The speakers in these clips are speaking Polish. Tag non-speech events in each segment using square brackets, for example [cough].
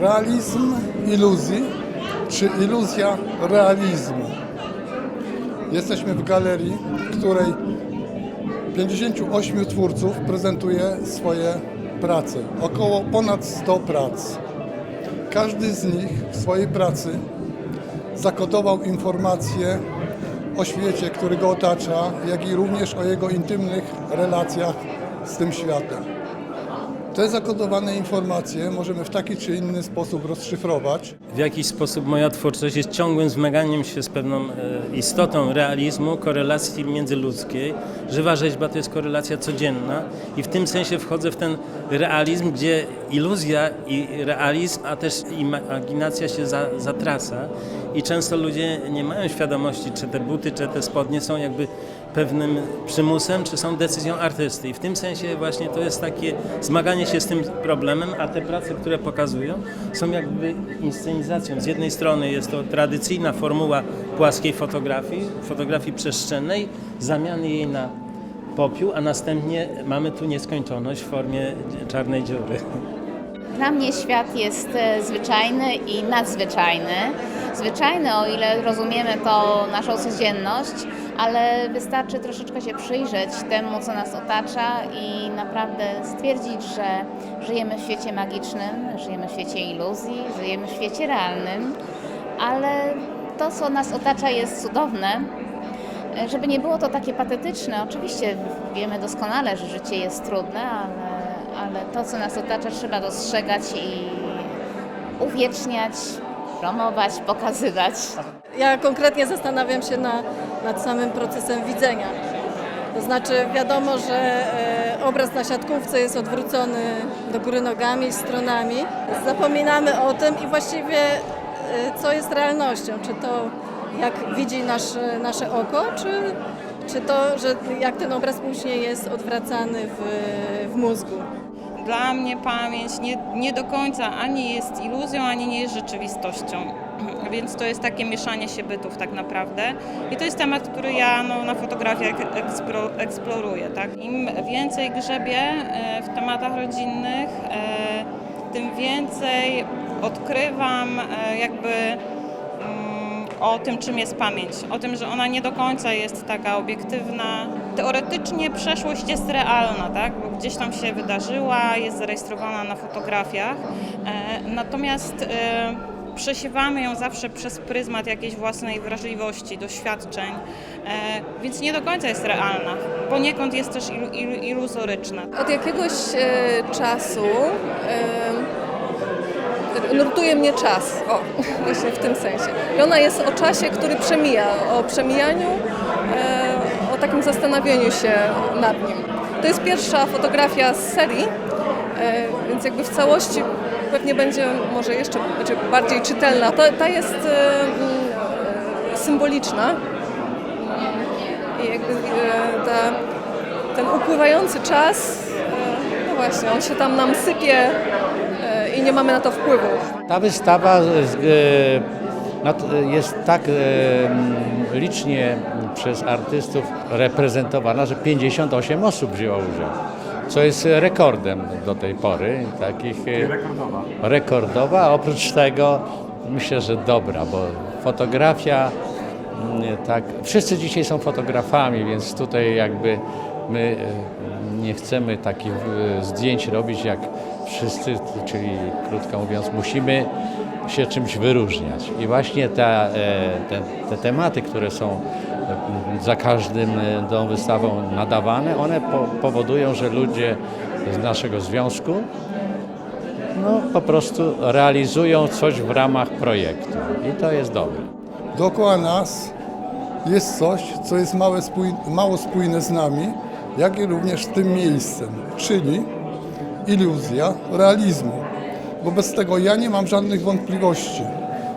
Realizm iluzji, czy iluzja realizmu? Jesteśmy w galerii, w której 58 twórców prezentuje swoje prace. Około ponad 100 prac. Każdy z nich w swojej pracy zakodował informacje o świecie, który go otacza, jak i również o jego intymnych relacjach z tym światem. Te zakodowane informacje możemy w taki czy inny sposób rozszyfrować. W jakiś sposób moja twórczość jest ciągłym zmaganiem się z pewną e, istotą realizmu, korelacji międzyludzkiej. Żywa rzeźba to jest korelacja codzienna i w tym sensie wchodzę w ten realizm, gdzie iluzja i realizm, a też imaginacja się za, zatrasa i często ludzie nie mają świadomości, czy te buty, czy te spodnie są jakby pewnym przymusem, czy są decyzją artysty. I w tym sensie właśnie to jest takie zmaganie się z tym problemem, a te prace, które pokazują, są jakby inscenizacją. Z jednej strony jest to tradycyjna formuła płaskiej fotografii, fotografii przestrzennej, zamiany jej na popiół, a następnie mamy tu nieskończoność w formie czarnej dziury. Dla mnie świat jest e, zwyczajny i nadzwyczajny. Zwyczajny, o ile rozumiemy to naszą codzienność, ale wystarczy troszeczkę się przyjrzeć temu, co nas otacza i naprawdę stwierdzić, że żyjemy w świecie magicznym, żyjemy w świecie iluzji, żyjemy w świecie realnym, ale to, co nas otacza, jest cudowne. Żeby nie było to takie patetyczne, oczywiście wiemy doskonale, że życie jest trudne, ale, ale to, co nas otacza, trzeba dostrzegać i uwieczniać, promować, pokazywać. Ja konkretnie zastanawiam się na, nad samym procesem widzenia. To znaczy wiadomo, że e, obraz na siatkówce jest odwrócony do góry nogami, stronami. Zapominamy o tym i właściwie e, co jest realnością. Czy to jak widzi nasze, nasze oko, czy, czy to, że jak ten obraz później jest odwracany w, w mózgu. Dla mnie pamięć nie, nie do końca ani jest iluzją, ani nie jest rzeczywistością. [clears throat] Więc to jest takie mieszanie się bytów tak naprawdę. I to jest temat, który ja no, na fotografiach eksplo, eksploruję. Tak? Im więcej grzebię e, w tematach rodzinnych, e, tym więcej odkrywam e, jakby o tym, czym jest pamięć. O tym, że ona nie do końca jest taka obiektywna. Teoretycznie przeszłość jest realna, tak? bo gdzieś tam się wydarzyła, jest zarejestrowana na fotografiach. E, natomiast e, przesiewamy ją zawsze przez pryzmat jakiejś własnej wrażliwości, doświadczeń, e, więc nie do końca jest realna. Poniekąd jest też ilu, ilu, iluzoryczna. Od jakiegoś czasu nurtuje mnie czas, o, [laughs] właśnie w tym sensie. I ona jest o czasie, który przemija, o przemijaniu, e, o takim zastanawianiu się nad nim. To jest pierwsza fotografia z serii, e, więc jakby w całości pewnie będzie może jeszcze znaczy bardziej czytelna. Ta, ta jest e, mm, symboliczna i jakby e, ta, ten upływający czas, e, no właśnie, on się tam nam sypie i nie mamy na to wpływu. Ta wystawa e, jest tak e, m, licznie przez artystów reprezentowana, że 58 osób wzięło udział, co jest rekordem do tej pory. Takich, e, rekordowa. a oprócz tego myślę, że dobra, bo fotografia mm, tak, wszyscy dzisiaj są fotografami, więc tutaj jakby my nie chcemy takich zdjęć robić jak wszyscy, czyli krótko mówiąc, musimy się czymś wyróżniać. I właśnie ta, e, te, te tematy, które są e, za każdym e, tą wystawą nadawane, one po, powodują, że ludzie z naszego związku no, po prostu realizują coś w ramach projektu. I to jest dobre. Dookoła nas jest coś, co jest mało spójne z nami, jak i również z tym miejscem, czyli iluzja realizmu. Wobec tego ja nie mam żadnych wątpliwości,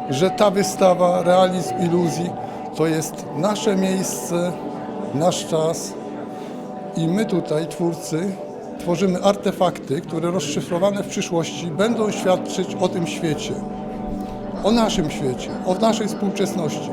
że ta wystawa Realizm Iluzji to jest nasze miejsce, nasz czas i my tutaj, twórcy, tworzymy artefakty, które rozszyfrowane w przyszłości będą świadczyć o tym świecie. o naszym świecie, o naszej współczesności.